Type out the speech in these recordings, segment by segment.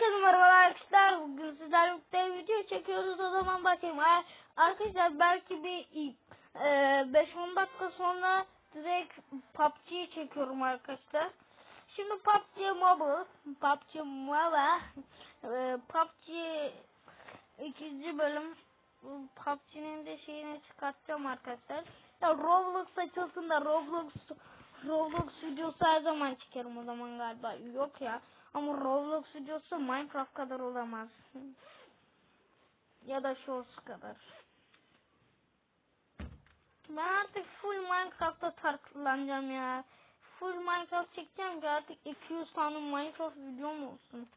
Herkese merhabalar arkadaşlar. Bugün sizlerle birlikte video çekiyoruz. O zaman bakayım. Ar- Arkadaşlar belki bir e, 5-10 dakika sonra direkt PUBG'yi çekiyorum arkadaşlar. Şimdi PUBG Mobile, PUBG Mobile, e, PUBG ikinci bölüm PUBG'nin de şeyini çıkartacağım arkadaşlar. Ya Roblox açılsın da Roblox Roblox videosu her zaman çekerim o zaman galiba. Yok ya. Ama Roblox videosu Minecraft kadar olamaz. ya da Shorts kadar. Ben artık full Minecraft'ta taklanacağım ya. Full Minecraft çekeceğim ki artık 200 tane Minecraft videom olsun.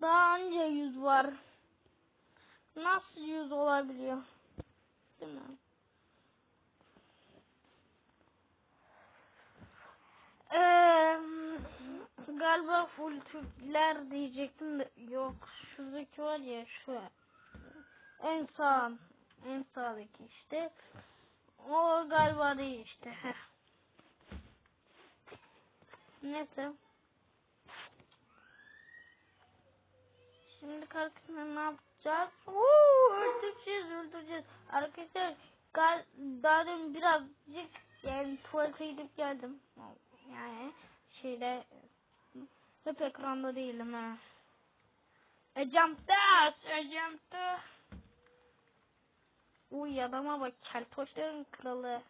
Daha anca 100 var. Nasıl 100 olabiliyor? Değil mi? Eee galiba full Türkler diyecektim de yok şuradaki var ya şu. En sağ en sağdaki işte. O galiba değil işte heh. neyse. Şimdi karşısında ne yapacağız? Uuu öldüreceğiz öldüreceğiz. Arkadaşlar daha demin birazcık yani tuvalete gidip geldim. Yani şeyde hep ekranda değilim ha. E jumped out, e jumped out. Uy adama bak keltoşların kralı.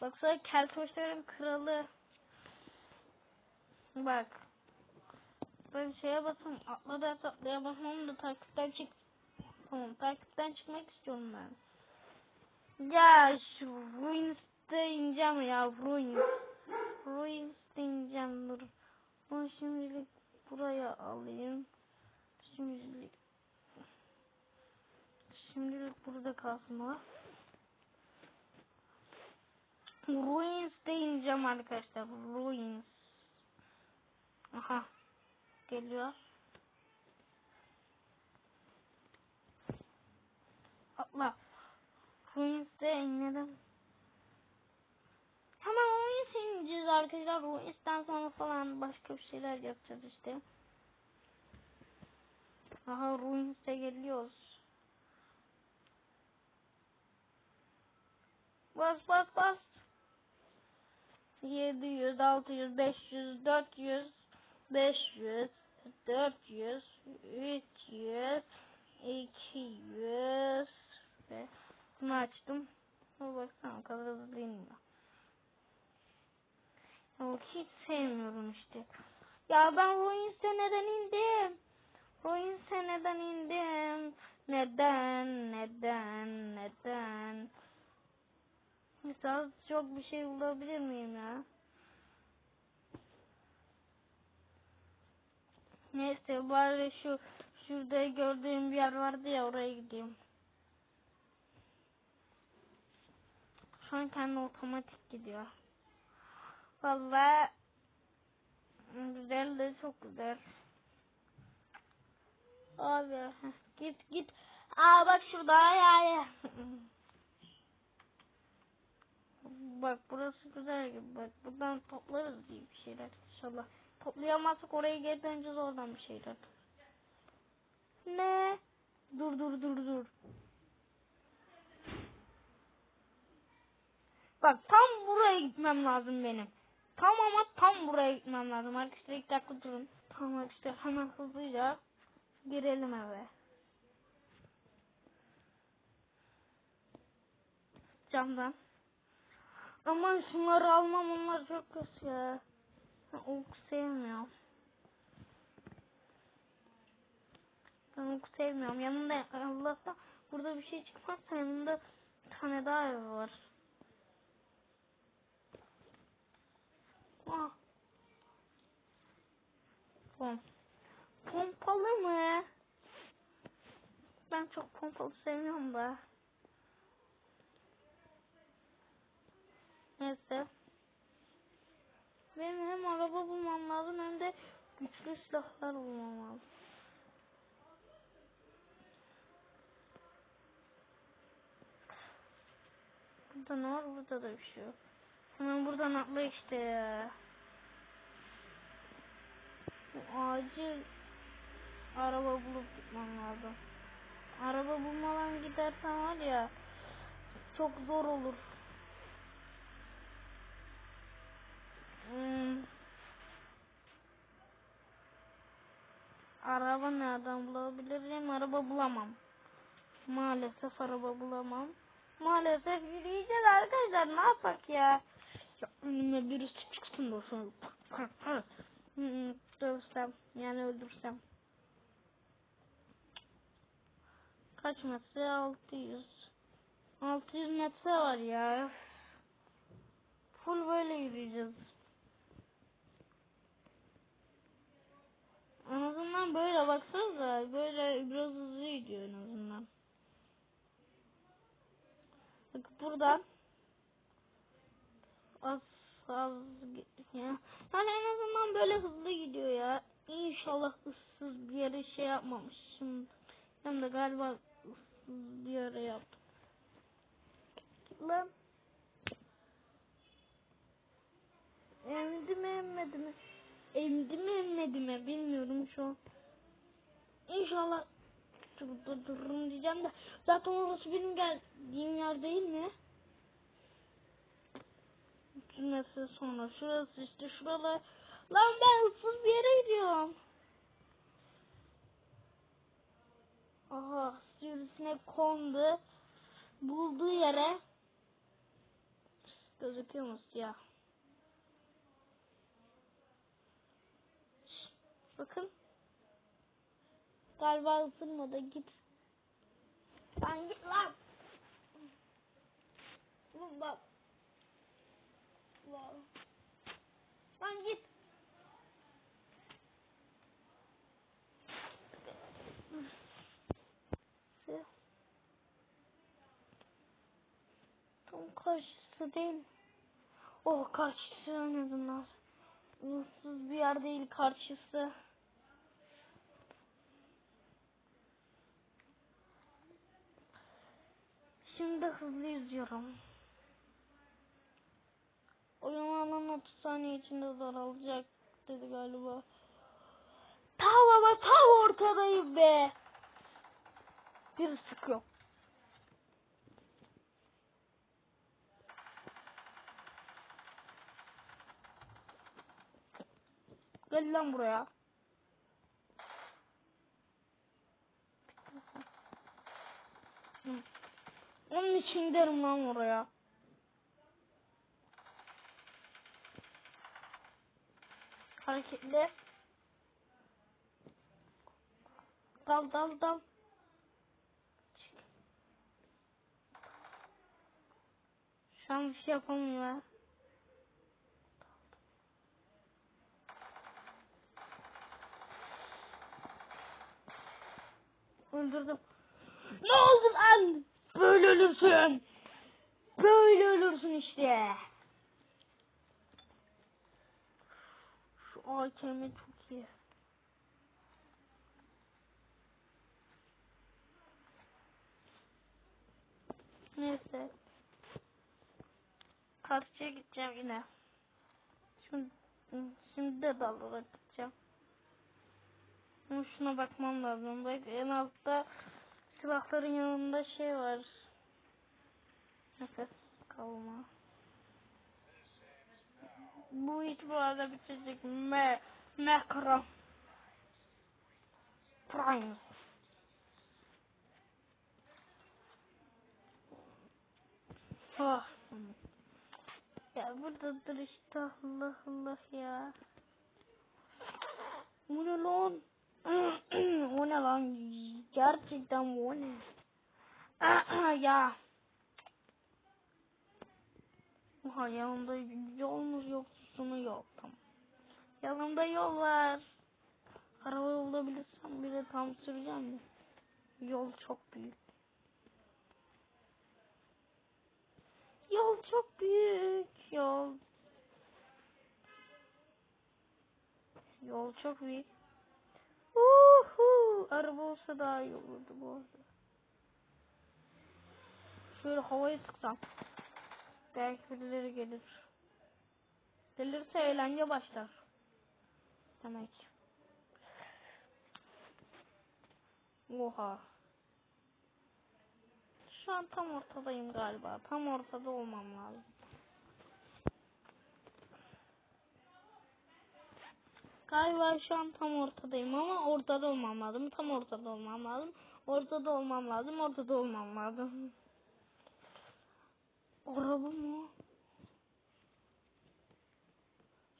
Baksana keltoşların kralı. Bak. Ben şeye basın atladı atladıya basmam da takipten çık. Tamam takipten çıkmak istiyorum ben. Ya şu Ruins'te ineceğim ya Ruins. Ruins'te ineceğim dur. Bunu şimdilik buraya alayım. Şimdilik Şimdilik burada kalsın o. Ruins'te ineceğim arkadaşlar. Ruins. Aha. Geliyor. Atla. Ruins'te inledim. Hemen Ruins ineceğiz arkadaşlar. Ruins'ten sonra falan başka bir şeyler yapacağız işte. Aha Ruins'e geliyoruz. Bas bas bas. 700, 600, 500, 400, 500, 400, 300, 200 ve bunu açtım. Baksana kadar hızlı inmiyor. Ya hiç sevmiyorum işte. Ya ben Ruins'e neden indim? Ruins'e neden indim? Neden? Neden? Neden? Mesela çok bir şey bulabilir miyim ya? Neyse bari şu şurada gördüğüm bir yer vardı ya oraya gideyim. Şu an kendi otomatik gidiyor. Vallahi güzel de çok güzel. Abi git git. Aa bak şurada ya ya. bak burası güzel gibi. Bak buradan toplarız diye bir şeyler inşallah. Toplayamazsak oraya döneceğiz oradan bir şeyler. Ne? Dur dur dur dur. Bak tam buraya gitmem lazım benim. Tam ama tam buraya gitmem lazım. Arkadaşlar ilk dakika durun. Tamam arkadaşlar hemen hızlıca girelim eve. Camdan. Aman şunları almam onlar çok kötü ya. Ben ok sevmiyorum. Ben ok sevmiyorum. Yanında Allah'ta burada bir şey çıkmazsa yanında bir tane daha ev var. Pom. Pompalı mı? Ben çok pompalı sevmiyorum da. Neyse. Benim hem araba bulmam lazım hem de güçlü silahlar bulmam lazım. Burada ne var? Burada da bir şey yok. Hemen buradan atla işte ya. Acil araba bulup gitmem lazım. Araba bulmadan gidersen var ya çok zor olur. Hmm. Araba nereden bulabilirim? Araba bulamam. Maalesef araba bulamam. Maalesef yürüyeceğiz arkadaşlar. Ne yapak ya? Ya önüme birisi çıksın da sonra Hmm, dövsem yani öldürsem. Kaç metre? 600. 600 metre var ya. Full böyle yürüyeceğiz. En azından böyle baksanıza. Böyle biraz hızlı gidiyor en azından. Bak buradan az az ya. Yani en azından böyle hızlı gidiyor ya. İnşallah ıssız bir yere şey yapmamışım. Hem de galiba ıssız bir yere yaptım. Lan. Emdi mi emmedi mi? Emdi mi emmedi mi bilmiyorum şu an. İnşallah dururum diyeceğim de zaten orası benim geldiğim yer değil mi? Cümlesi sonra şurası işte şuralar. Lan ben ıssız bir yere gidiyorum. Aha sivrisinek kondu. Bulduğu yere gözüküyor mu siyah? Bakın. Galiba ısırmadı. Git. Lan git lan. Bak. Lan. Lan git. Tam karşısı değil. Oh karşısı en azından. Issız bir yer değil karşısı. Şimdi hızlı yüzüyorum. Oyun alanı 30 saniye içinde daralacak dedi galiba. Tam ama tam ortadayım be. Bir sıkıyor. Gel lan buraya. Onun için giderim lan oraya. Hareketli. Dal dal dal. Şu an bir şey yapamıyor. Öldürdüm. Ne oldu lan? Böyle ölürsün. Böyle ölürsün işte. Şu AKM çok iyi. Neyse. Karşıya gideceğim yine. Şimdi, şimdi de dallara gideceğim. Ama şuna bakmam lazım. Bak en altta silahların yanında şey var. Nefes kalma. Bu hiç bu. Me Mekra Prime. Ah. Ya buradadır işte Allah Allah ya. Bu ne lan? o ne lan? Ya. Oha yanımda yol mu yok sonu yok tamam. Yanımda yol var. Araba bulabilirsem bile tam süreceğim mi? Yol çok büyük. Yol çok büyük. Yol. Yol çok büyük. Uhu. Araba olsa daha iyi olurdu bu arada. Şöyle havayı sıksam. Belki birileri gelir. Gelirse eğlence başlar. Demek. Oha. Şu an tam ortadayım galiba. Tam ortada olmam lazım. Galiba şu an tam ortadayım ama ortada olmam lazım. Tam ortada olmam lazım. Ortada olmam lazım. Ortada olmam lazım. Araba mı?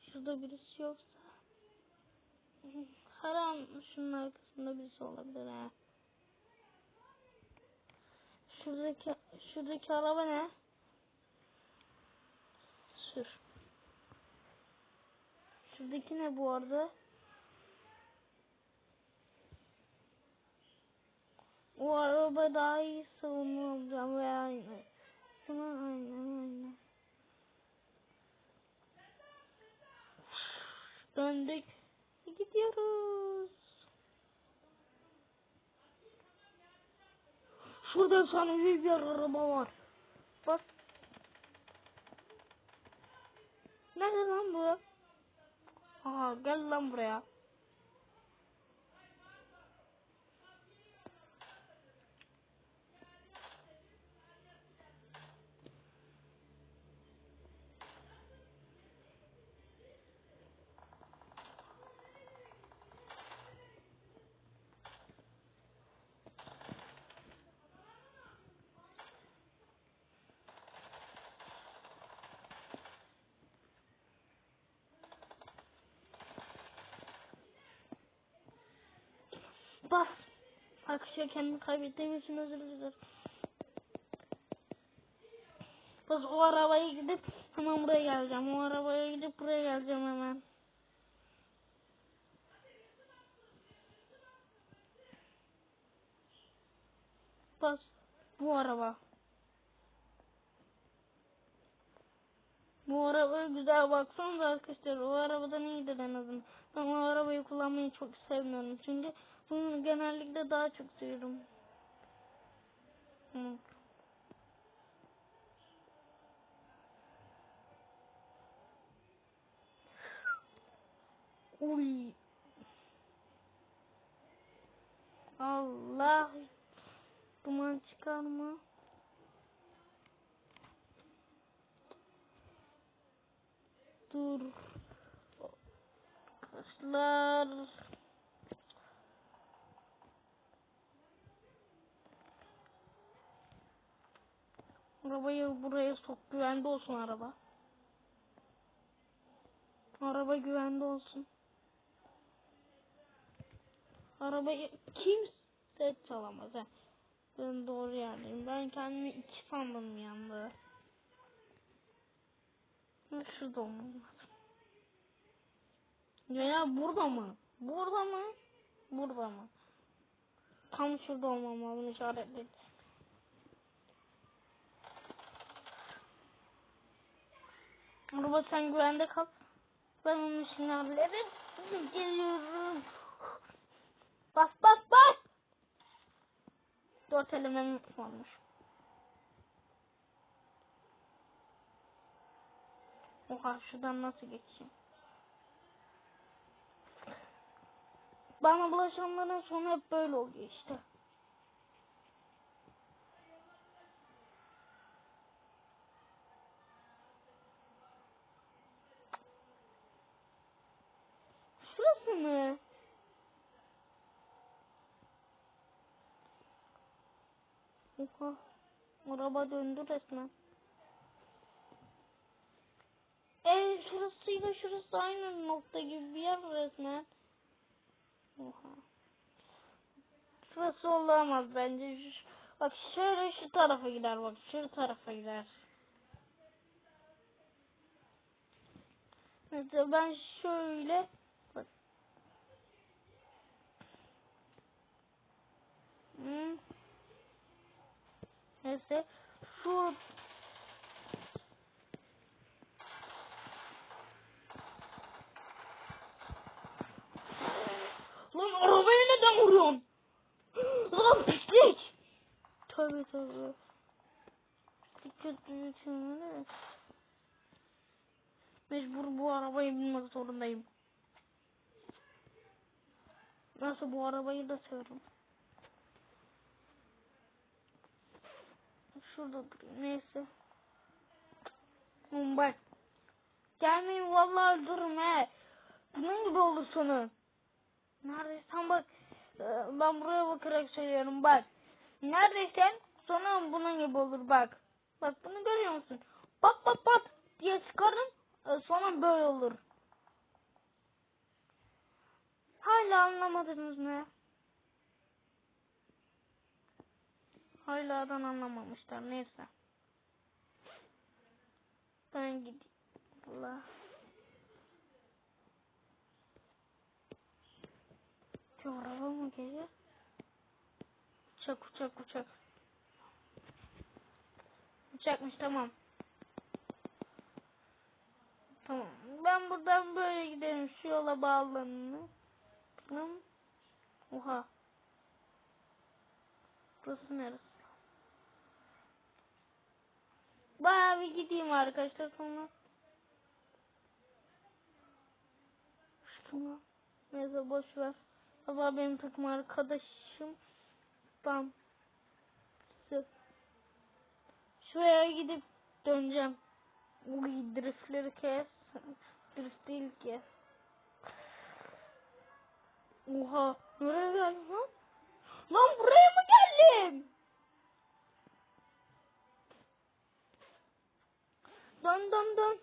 Şurada birisi yoksa. Her an şunun arkasında birisi olabilir ha. Şuradaki şuradaki araba ne? Sür. Şuradaki ne bu arada? O araba daha iyi savunma olacağım ve Buna aynen aynen. Döndük. Gidiyoruz. Şurada sana bir araba var. Bak. Nerede lan bu? Aha gel lan buraya. Bas. Arkadaşlar kendimi kaybettiğim için özür dilerim. Bas o arabaya gidip hemen buraya geleceğim. O arabaya gidip buraya geleceğim hemen. Bas. Bu araba. Bu araba güzel baksanıza arkadaşlar. O arabadan iyidir en azından. Ben o arabayı kullanmayı çok sevmiyorum. Çünkü bunu genellikle daha çok seviyorum. Hı. Uy. Allah. Duman çıkar mı? Dur. Arkadaşlar. Arabayı buraya sok. Güvende olsun araba. Araba güvende olsun. Arabayı kimse çalamaz. ha. Ben doğru yerdeyim. Ben kendimi iki sandım yanda. Ha, Şurada olmam lazım. Ya burada mı? Burada mı? Burada mı? Tam şurada olmam lazım işaretli. Araba sen güvende kal. Ben onun işini hallederim. Geliyorum. Bas bas bas. Dört elemem olmuş. Oha şuradan nasıl geçeyim? Bana bulaşanların sonu hep böyle oluyor işte. Şurası mı? Oha. Araba döndü resmen. Ee şurasıyla şurası aynı nokta gibi bir yer resmen. Oha. Şurası olamaz bence. Bak şöyle şu tarafa gider bak. Şu tarafa gider. Mesela ben şöyle bak. Neyse şu Lan arabaya neden vuruyorsun? Lan pislik. Tövbe tövbe. Kötü mi? Mecbur bu arabayı binmek zorundayım. Nasıl bu arabayı da severim. Şurada neyse. Oğlum bak. Gelmeyin vallahi durum he. Ne gibi olur sonu? Neredeysen bak. e, Ben buraya bakarak söylüyorum bak. Neredeysen sonra bunun gibi olur bak. Bak bunu görüyor musun? Pat pat pat diye çıkarım. e, Sonra böyle olur. Hala anlamadınız mı? Haladan anlamamışlar. Neyse. Ben gideyim. Allah. Şu araba mı geliyor? Uçak uçak uçak. Uçakmış tamam. Tamam. Ben buradan böyle giderim. Şu yola bağlanın. Tamam. Oha. Burası neresi? Bayağı bir gideyim arkadaşlar sonra. Şuna. Neyse boş ver. Baba benim takım arkadaşım. Sık. Şuraya gidip döneceğim. Uy driftleri kes. Drift değil ki. Oha. Nereye geldim lan? Lan buraya mı geldim? Dön dön dön.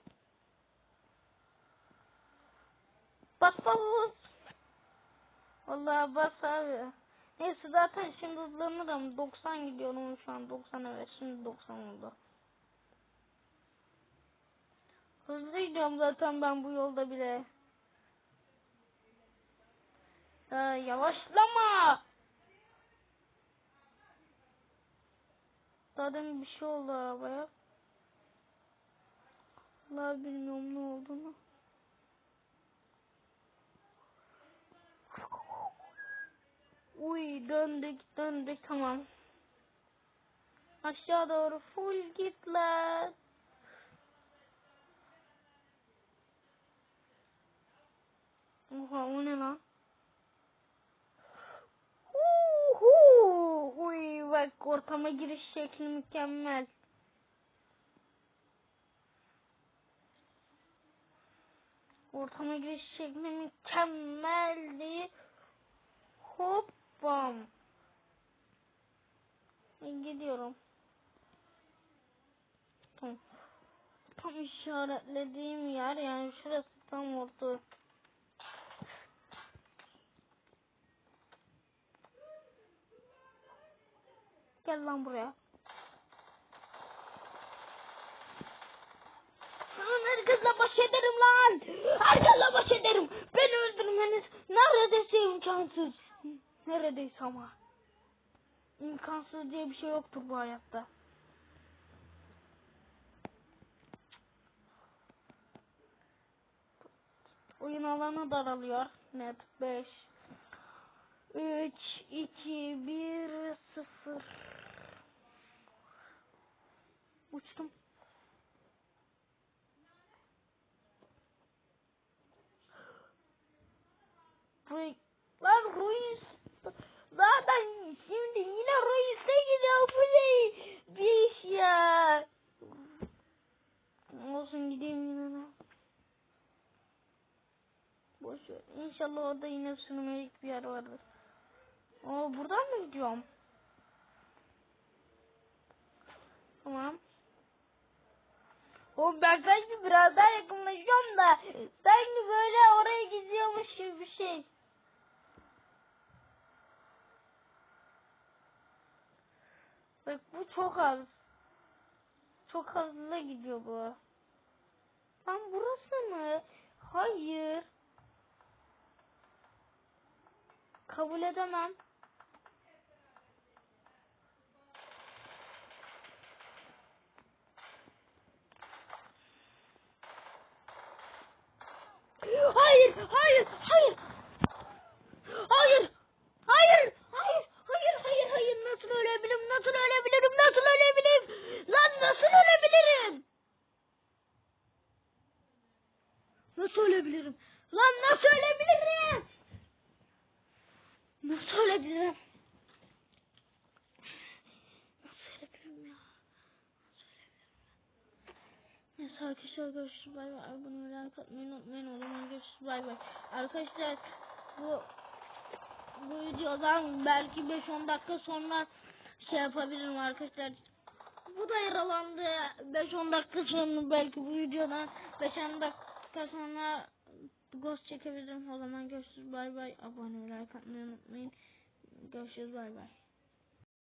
Bas bas. Vallahi bas abi. Neyse zaten şimdi hızlanırım. 90 gidiyorum şu an 90 evet şimdi 90 oldu. Hızlı gidiyorum zaten ben bu yolda bile. Ee, yavaşlama. Zaten bir şey oldu arabaya. Vallahi bilmiyorum ne olduğunu. Uy döndük döndük tamam. Aşağı doğru full git lan. Oha o ne lan? Uhu. Uy bak ortama giriş şekli mükemmel. Ortama giriş şekli mükemmeldi. Hop bam. E, Gidiyorum. Tamam. Tam işaretlediğim yer yani şurası tam orta. Gel lan buraya. Lan herkesle baş ederim lan. Neredeyse imkansız. Neredeyse ama. İmkansız diye bir şey yoktur bu hayatta. Oyun alanı daralıyor. Net 5 3 2 1 0 Uçtum. Ruiz. Lan Ruiz. Zaten şimdi yine Ruiz'e gidiyor bu ne? Bir iş ya. Olsun gideyim yine de. Boş ver. İnşallah orada yine sürmelik bir yer vardır. Aa buradan mı gidiyorum? Tamam. Oğlum ben sanki biraz daha yakınlaşıyorum da sanki böyle oraya gidiyormuş gibi bir şey. Bak bu çok az. Çok hızlı gidiyor bu. Lan burası mı? Hayır. Kabul edemem. Hayır, hayır, hayır. Hayır. Hayır, hayır, hayır, hayır, hayır. Nasıl ölebilirim? Nasıl ölebilirim? Nasıl ölebilirim? Lan nasıl ölebilirim? Nasıl ölebilirim? Lan nasıl ölebilirim? Nasıl ölebilirim? Nasıl ölebilirim ya? Neyse arkadaşlar görüşürüz bay bay. Abone olmayı like atmayı unutmayın. O görüşürüz bay bay. Arkadaşlar bu bu videodan belki 5-10 dakika sonra şey yapabilirim arkadaşlar. Bu da yaralandı. 5-10 dakika sonra belki bu videodan 5-10 dakika sonra ghost çekebilirim. O zaman görüşürüz bay bay. Abone olmayı like atmayı unutmayın. Görüşürüz bay bay.